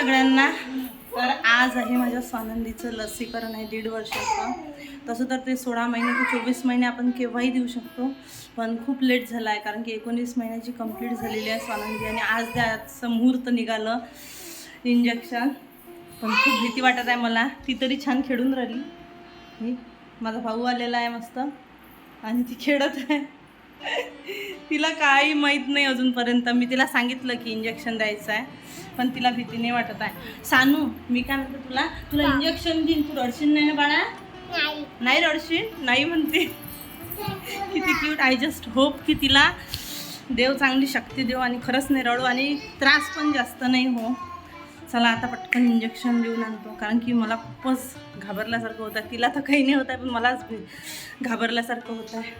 सगळ्यांना. तर आज आहे माझ्या स्वानंदीचं लसीकरण आहे दीड वर्षाचं. तसं तर ते सोळा महिने ते चोवीस महिने आपण केव्हाही देऊ शकतो. पण खूप लेट झाला आहे कारण की एकोणीस महिन्याची कंप्लीट झालेली आहे स्वानंदी आणि आज त्याचं मुहूर्त निघालं इंजेक्शन पण खूप भीती वाटत आहे मला. ती तरी छान खेळून राहिली. माझा भाऊ आलेला आहे मस्त. आणि ती खेळत आहे. तिला काही माहीत नाही अजूनपर्यंत. मी तिला सांगितलं की इंजेक्शन द्यायचं आहे पण तिला भीती नाही वाटत आहे. सानू मी काय म्हणते तुला? तुला इंजेक्शन देईन. तू रडशील नाही ना बाळा? नाही. रडशील? नाही म्हणते. किती क्यूट आय जस्ट होप की तिला देव चांगली शक्ती देव आणि खरंच नाही रडू आणि त्रास पण जास्त नाही हो. चला आता पटकन इंजेक्शन देऊन आणतो. कारण की मला खूपच घाबरल्यासारखं होतं. तिला तर काही नाही होत आहे पण मलाच घाबरल्यासारखं होत आहे.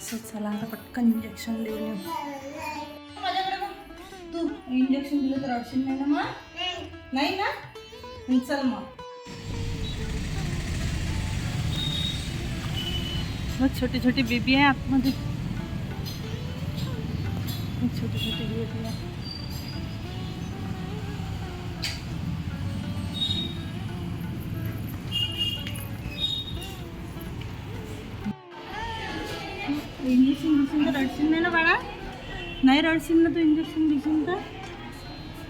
सो चला आता पटकन इंजेक्शन देऊन येऊ. तू इंजेक्शन दिलं तर रडशील नाही ना मग? नाही ना? चल मग. मग छोटी छोटी बेबी आहे आतमध्ये. छोटी छोटी बेबी आहे. इंजेक्शन घेशील तर रडशील नाही ना बाळा? नाही रडशील ना तू इंजेक्शन घेशील तर?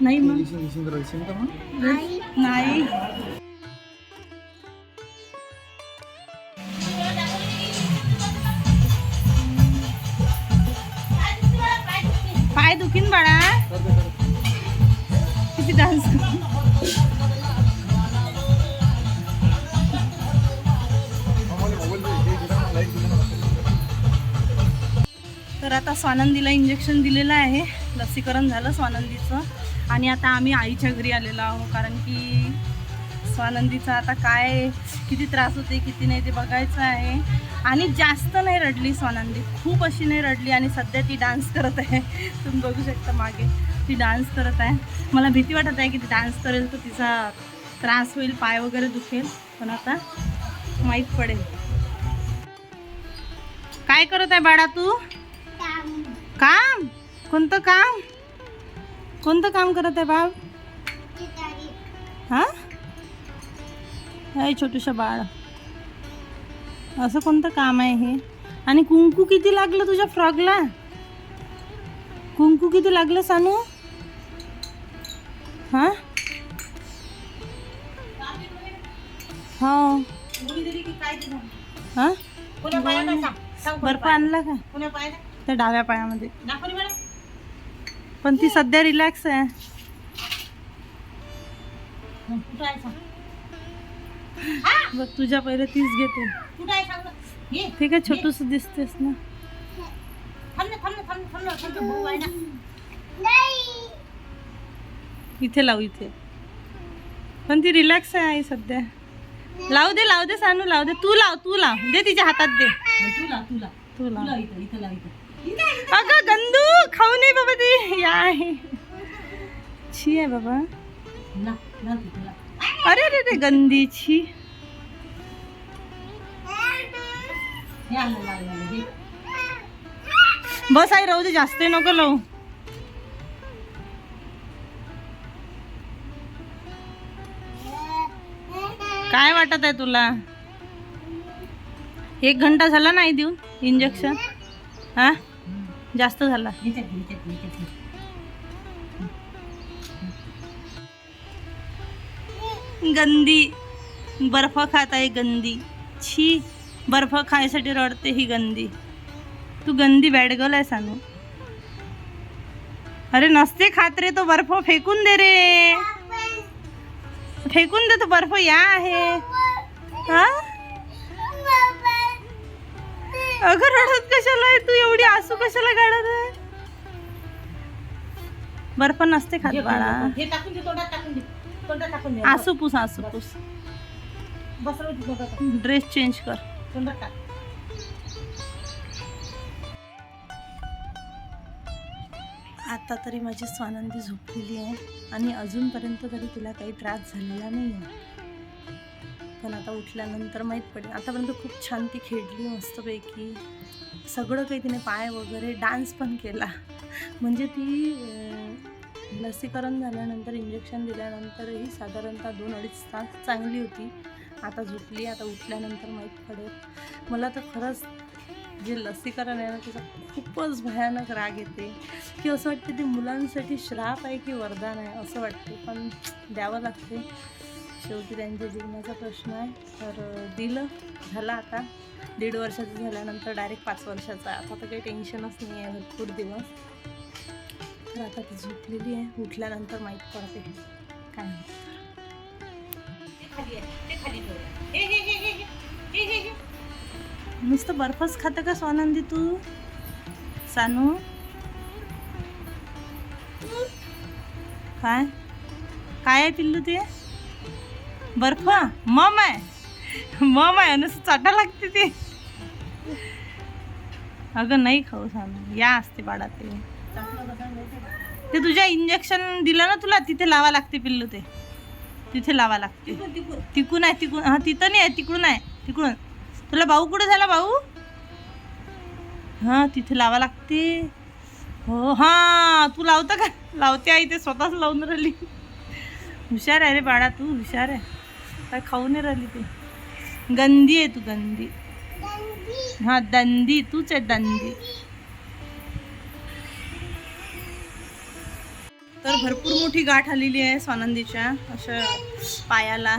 नाही मग. नाही. पाय दुखीन बाळा. किती डान्स आता स्वानंदीला इंजेक्शन दिलेलं आहे. लसीकरण झालं स्वानंदीचं. आणि आता आम्ही आईच्या घरी आलेलो आहोत. कारण की स्वानंदीचा आता काय किती त्रास होते किती नाही ते बघायचं आहे. आणि जास्त नाही रडली स्वानंदी. खूप अशी नाही रडली. आणि सध्या ती डान्स करत आहे. तुम्ही बघू शकता मागे. ती डान्स करत आहे. मला भीती वाटत आहे की ती डान्स करेल तर तिचा त्रास होईल पाय वगैरे दुखेल. पण आता माहीत पडेल. काय करत आहे बाळा तू? काम कोणतं काम कोणतं काम करत आहे बाळ हा हे छोटूशा बाळ असं कोणतं काम आहे हे आणि कुंकू किती लागलं तुझ्या फ्रॉकला कुंकू किती लागलं सानू हा हो हा बर्फ आणला का त्या डाव्या पायामध्ये. पण ती सध्या रिलॅक्स आहे. बघ तुझ्या पहिले तीच घेते. ठीक आहे छोटूस दिसतेस ना. इथे लावू इथे. पण ती रिलॅक्स आहे आई सध्या. लावू दे लावू दे सानू लावू दे. तू लाव तू लाव. दे तिच्या हातात दे. तू लाव अगं गंदू खाऊ नाही बाबा ती या आहे छी आहे बाबा अरे अरे अरे गंदी छी बस आई राहू दे जास्त नको लावू काय वाटत आहे तुला एक घंटा झाला नाही देऊन इंजेक्शन हा जास्त झाला. गंदी. बर्फ खात आहे गंदी. छी बर्फ खायसाठी रडते ही गंदी. तू गंदी बॅडगल आहे सांगू अरे नसते खात रे तो बर्फ फेकून दे रे. फेकून दे तो बर्फ या आहे. हा? अगं रडत कशाला आहे? तू एवढी आसू कशाला काढत आहे? बर्फ नसते खात बाळा. हे टाकून दे तोंडात टाकून दे. तोंडात टाकून दे. आसू पूस आसू पूस. बसव दे तोंडात ड्रेस चेंज कर. तोंडात टाक. आता तरी माझी स्वानंदी झोपलेली आहे आणि अजूनपर्यंत तरी तिला काही त्रास झालेला नाही आहे पण आता उठल्यानंतर माहीत पडेल. आतापर्यंत खूप छान ती खेळली मस्तपैकी. सगळं काही तिने पाय वगैरे डान्स पण केला. म्हणजे ती लसीकरण झाल्यानंतर इंजेक्शन दिल्यानंतरही साधारणतः दोन अडीच तास चांगली होती. आता झोपली आता उठल्यानंतर माहीत पडेल. मला तर खरंच जे लसीकरण आहे ना त्याचा खूपच भयानक राग येते. की असं वाटते ते मुलांसाठी श्राप आहे की वरदान आहे असं वाटते. पण द्यावं लागते. शेवटी त्यांच्या जीवनाचा प्रश्न आहे. तर दिलं झालं आता. दीड वर्षाचं झाल्यानंतर डायरेक्ट पाच वर्षाचा. आता तर काही टेन्शनच नाही आहे. भरपूर दिवस. तर आता ती झोपलेली आहे. उठल्यानंतर माहीत पडते. काय नुसतं बर्फच खातं का स्वानंदी तू? सानू? काय? काय आहे पिल्लू ते? बर्फ मम आहे मम आहे नुसतं चाटा लागते ते. अगं नाही खाऊ सांग. या असते बाळा ते ते तुझ्या इंजेक्शन दिलं ना तुला तिथे लावा लागते पिल्लू ते. तिथे लावा लागते. तिकून आहे तिकून. हा तिथं नाही आहे तिकडून आहे तिकडून. तुला भाऊ कुठे झाला भाऊ? हा तिथे लावा लागते. हो हा तू लावतं का? लावते आई ते स्वतःच लावून राहिली. हुशार आहे रे बाळा तू हुशार आहे. काय खाऊ नाही राहिली ती. गंदी आहे तू गंदी. हा दंदी. तूच आहे दंदी. तर भरपूर मोठी गाठ आलेली आहे स्वानंदीच्या अशा पायाला.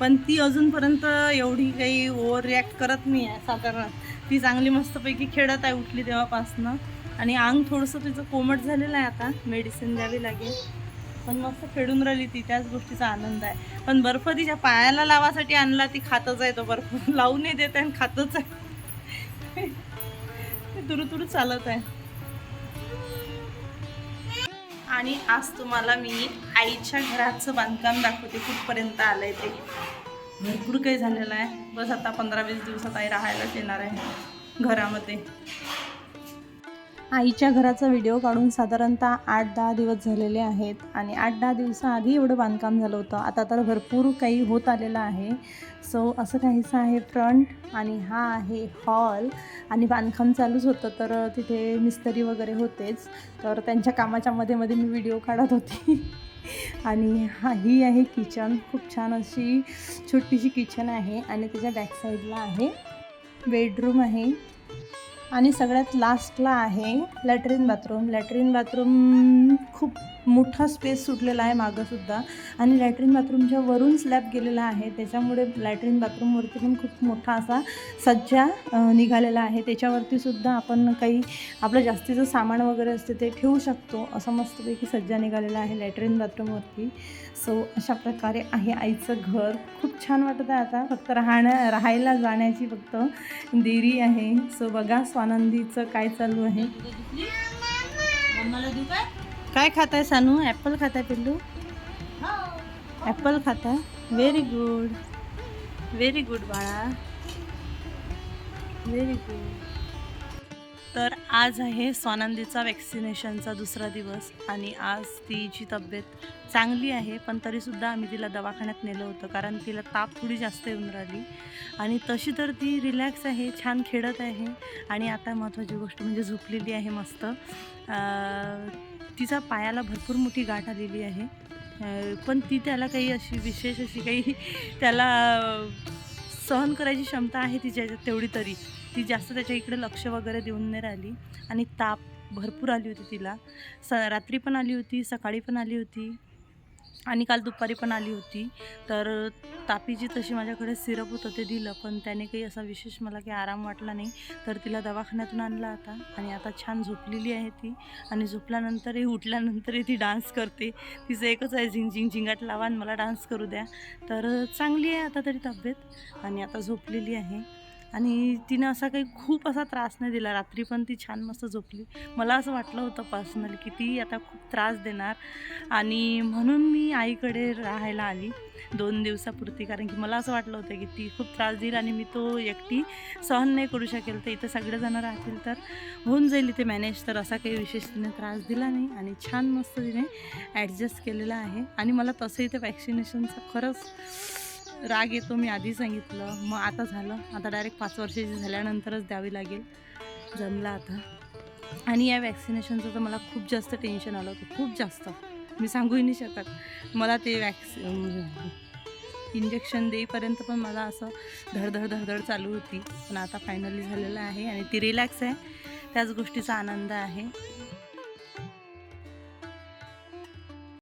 पण ती अजूनपर्यंत एवढी काही ओव्हर रिॲक्ट करत नाही आहे साधारण. ती चांगली मस्तपैकी खेळत आहे उठली तेव्हापासनं. आणि अंग थोडंसं तिचं कोमट झालेलं आहे आता. मेडिसिन द्यावी लागेल. पण मस्त खेळून राहिली ती त्याच गोष्टीचा आनंद आहे. पण बर्फ तिच्या पायाला लावासाठी आणला ती खातच आहे तो बर्फ. लावूनही देत आहे आणि खातच आहे. ते तुरु चालत आहे. आणि आज तुम्हाला मी आईच्या घराचं बांधकाम दाखवते कुठपर्यंत आलंय ते. भरपूर काही झालेलं आहे. बस आता पंधरा वीस दिवसात आई राहायलाच येणार आहे घरामध्ये. आईच्या घराचा व्हिडिओ काढून साधारणतः आठ दहा दिवस झालेले आहेत आणि आठ दहा दिवसाआधी एवढं बांधकाम झालं होतं. आता तर भरपूर काही होत आलेलं आहे. सो असं काहीसं आहे फ्रंट आणि हा आहे हॉल आणि बांधकाम चालूच होतं. तर तिथे मिस्त्री वगैरे होतेच. तर त्यांच्या कामाच्या मध्ये मध्ये मी व्हिडिओ काढत होती. आणि हा ही आहे किचन खूप छान अशी छोटीशी किचन आहे आणि त्याच्या बॅक साईडला आहे बेडरूम आहे. आणि सगळ्यात लास्टला आहे लॅट्रिन बाथरूम लॅट्रिन बाथरूम खूप मोठा स्पेस सुटलेला आहे मागंसुद्धा आणि लॅट्रिन बाथरूमच्या वरून स्लॅब गेलेला आहे. त्याच्यामुळे लॅट्रिन बाथरूमवरती पण खूप मोठा असा सज्जा निघालेला आहे. त्याच्यावरती सुद्धा आपण काही आपलं जास्तीचं सामान वगैरे असते ते ठेवू शकतो. असं मस्तपैकी सज्जा निघालेला आहे लॅट्रिन बाथरूमवरती सो अशा प्रकारे आहे आईचं घर. खूप छान वाटत आहे आता. फक्त राहण्या राहायला जाण्याची फक्त देरी आहे. सो बघा स्वा स्वानंदीचं काय चालू आहे? काय? खात आहे सानू? ॲपल खात आहे पिल्लू ॲपल खात? आहे व्हेरी गुड व्हेरी गुड बाळा. व्हेरी गुड तर आज आहे स्वानंदीचा वॅक्सिनेशनचा दुसरा दिवस आणि आज तिची तब्येत चांगली आहे पण तरीसुद्धा आम्ही तिला दवाखान्यात नेलं होतं कारण तिला ताप थोडी जास्त येऊन राहिली. आणि तशी तर ती रिलॅक्स आहे छान खेळत आहे आणि आता महत्त्वाची गोष्ट म्हणजे झोपलेली आहे मस्त. तिचा पायाला भरपूर मोठी गाठ आलेली आहे. पण ती त्याला काही अशी विशेष अशी काही त्याला सहन करायची क्षमता आहे तिच्या तेवढी तरी. ती जास्त त्याच्या इकडे लक्ष वगैरे देऊन नाही राहिली. आणि ताप भरपूर आली होती तिला. स रात्री पण आली होती सकाळी पण आली होती. आणि काल दुपारी पण आली होती. तर तापीची तशी माझ्याकडे सिरप होतं ते दिलं पण त्याने काही असा विशेष मला काही आराम वाटला नाही. तर तिला दवाखान्यातून आणला आता. आणि आता छान झोपलेली आहे ती. आणि झोपल्यानंतरही उठल्यानंतरही ती डान्स करते. तिचं एकच आहे झिंग झिंग झिंगाट लावा आणि मला डान्स करू द्या. तर चांगली आहे आता तरी तब्येत. आणि आता झोपलेली आहे. आणि तिनं असा काही खूप असा त्रास नाही दिला. रात्री पण ती छान मस्त झोपली. मला असं वाटलं होतं पर्सनली की ती आता खूप त्रास देणार. आणि म्हणून मी आईकडे राहायला आली दोन दिवसापुरती. कारण की मला असं वाटलं होतं की ती खूप त्रास देईल आणि मी तो एकटी सहन नाही करू शकेल. तर इथं सगळेजणं राहतील तर होऊन जाईल इथे मॅनेज तर असा काही विशेष तिने त्रास दिला नाही आणि छान मस्त तिने ॲडजस्ट केलेला आहे. आणि मला तसं इथे वॅक्सिनेशनचा खरंच राग येतो मी आधी सांगितलं मग आता झालं. आता डायरेक्ट पाच वर्षाची झाल्यानंतरच द्यावी लागेल. जमलं आता. आणि या वॅक्सिनेशनचं तर मला खूप जास्त टेन्शन आलं होतं. खूप जास्त. मी सांगूही नाही शकत. मला ते वॅक्स इंजेक्शन म्हणजे देईपर्यंत पण मला असं धडधड धडधड चालू होती. पण आता फायनली झालेलं आहे आणि ती रिलॅक्स आहे. त्याच गोष्टीचा आनंद आहे.